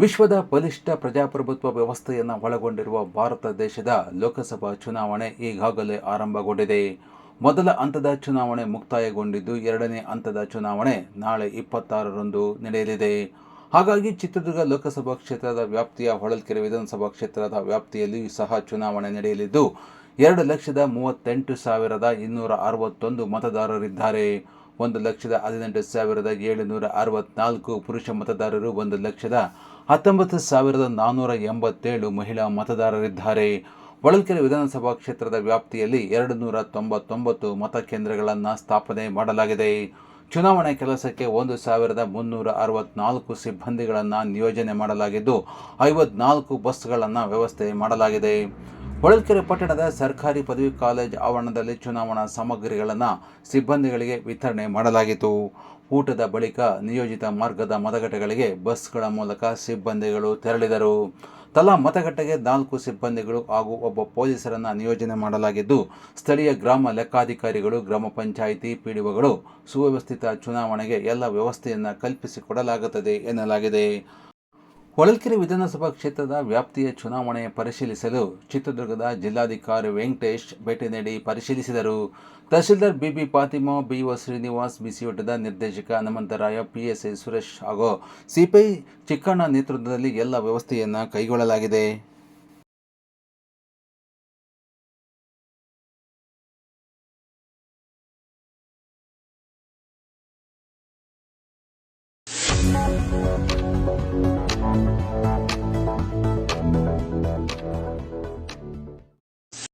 ವಿಶ್ವದ ಬಲಿಷ್ಠ ಪ್ರಜಾಪ್ರಭುತ್ವ ವ್ಯವಸ್ಥೆಯನ್ನು ಒಳಗೊಂಡಿರುವ ಭಾರತ ದೇಶದ ಲೋಕಸಭಾ ಚುನಾವಣೆ ಈಗಾಗಲೇ ಆರಂಭಗೊಂಡಿದೆ. ಮೊದಲ ಹಂತದ ಚುನಾವಣೆ ಮುಕ್ತಾಯಗೊಂಡಿದ್ದು ಎರಡನೇ ಹಂತದ ಚುನಾವಣೆ ನಾಳೆ ಇಪ್ಪತ್ತಾರರಂದು ನಡೆಯಲಿದೆ. ಹಾಗಾಗಿ ಚಿತ್ರದುರ್ಗ ಲೋಕಸಭಾ ಕ್ಷೇತ್ರದ ವ್ಯಾಪ್ತಿಯ ಹೊಳಲ್ಕೆರೆ ವಿಧಾನಸಭಾ ಕ್ಷೇತ್ರದ ವ್ಯಾಪ್ತಿಯಲ್ಲಿಯೂ ಸಹ ಚುನಾವಣೆ ನಡೆಯಲಿದ್ದು, ಎರಡು ಲಕ್ಷದ ಮೂವತ್ತೆಂಟು ಸಾವಿರದ ಇನ್ನೂರ ಅರವತ್ತೊಂದು ಮತದಾರರಿದ್ದಾರೆ. ಒಂದು ಲಕ್ಷದ ಹದಿನೆಂಟು ಸಾವಿರದ ಏಳುನೂರ ಅರವತ್ನಾಲ್ಕು ಪುರುಷ ಮತದಾರರು, ಒಂದು ಲಕ್ಷದ ಹತ್ತೊಂಬತ್ತು ಸಾವಿರದ ನಾನ್ನೂರ ಎಂಬತ್ತೇಳು ಮಹಿಳಾ ಮತದಾರರಿದ್ದಾರೆ. ಹೊಳಲ್ಕೆರೆ ವಿಧಾನಸಭಾ ಕ್ಷೇತ್ರದ ವ್ಯಾಪ್ತಿಯಲ್ಲಿ ಎರಡು ನೂರ ತೊಂಬತ್ತೊಂಬತ್ತು ಮತಕೇಂದ್ರಗಳನ್ನು ಸ್ಥಾಪನೆ ಮಾಡಲಾಗಿದೆ. ಚುನಾವಣೆ ಕೆಲಸಕ್ಕೆ ಒಂದು ಸಾವಿರದ ಮುನ್ನೂರ ಅರವತ್ನಾಲ್ಕು ಸಿಬ್ಬಂದಿಗಳನ್ನು ನಿಯೋಜನೆ ಮಾಡಲಾಗಿದ್ದು, ಐವತ್ನಾಲ್ಕು ಬಸ್ಗಳನ್ನು ವ್ಯವಸ್ಥೆ ಮಾಡಲಾಗಿದೆ. ಹೊಳಲ್ಕೆರೆ ಪಟ್ಟಣದ ಸರ್ಕಾರಿ ಪದವಿ ಕಾಲೇಜ್ ಆವರಣದಲ್ಲಿ ಚುನಾವಣಾ ಸಾಮಗ್ರಿಗಳನ್ನು ಸಿಬ್ಬಂದಿಗಳಿಗೆ ವಿತರಣೆ ಮಾಡಲಾಗಿತ್ತು. ಊಟದ ಬಳಿಕ ನಿಯೋಜಿತ ಮಾರ್ಗದ ಮತಗಟ್ಟೆಗಳಿಗೆ ಬಸ್ಗಳ ಮೂಲಕ ಸಿಬ್ಬಂದಿಗಳು ತೆರಳಿದರು. ತಲಾ ಮತಗಟ್ಟೆಗೆ ನಾಲ್ಕು ಸಿಬ್ಬಂದಿಗಳು ಹಾಗೂ ಒಬ್ಬ ಪೊಲೀಸರನ್ನು ನಿಯೋಜನೆ ಮಾಡಲಾಗಿದ್ದು, ಸ್ಥಳೀಯ ಗ್ರಾಮ ಲೆಕ್ಕಾಧಿಕಾರಿಗಳು, ಗ್ರಾಮ ಪಂಚಾಯಿತಿ ಪಿಡಿಒಗಳು ಸುವ್ಯವಸ್ಥಿತ ಚುನಾವಣೆಗೆ ಎಲ್ಲ ವ್ಯವಸ್ಥೆಯನ್ನು ಕಲ್ಪಿಸಿಕೊಡಲಾಗುತ್ತದೆ ಎನ್ನಲಾಗಿದೆ. ಹೊಳಲ್ಕೆರೆ ವಿಧಾನಸಭಾ ಕ್ಷೇತ್ರದ ವ್ಯಾಪ್ತಿಯ ಚುನಾವಣೆ ಪರಿಶೀಲಿಸಲು ಚಿತ್ರದುರ್ಗದ ಜಿಲ್ಲಾಧಿಕಾರಿ ವೆಂಕಟೇಶ್ ಭೇಟಿ ನೀಡಿ ಪರಿಶೀಲಿಸಿದರು. ತಹಸೀಲ್ದಾರ್ ಬಿಬಿ ಫಾತಿಮಾ, ಬಿಒ ಶ್ರೀನಿವಾಸ್ ಬಿಸಿಯೂಟದ ನಿರ್ದೇಶಕ ಹನುಮಂತರಾಯ ಪಿಎಸ್ಐ ಸುರೇಶ್ ಹಾಗೂ ಸಿಪಿಐ ಚಿಕ್ಕಣ್ಣ ನೇತೃತ್ವದಲ್ಲಿ ಎಲ್ಲ ವ್ಯವಸ್ಥೆಯನ್ನು ಕೈಗೊಳ್ಳಲಾಗಿದೆ.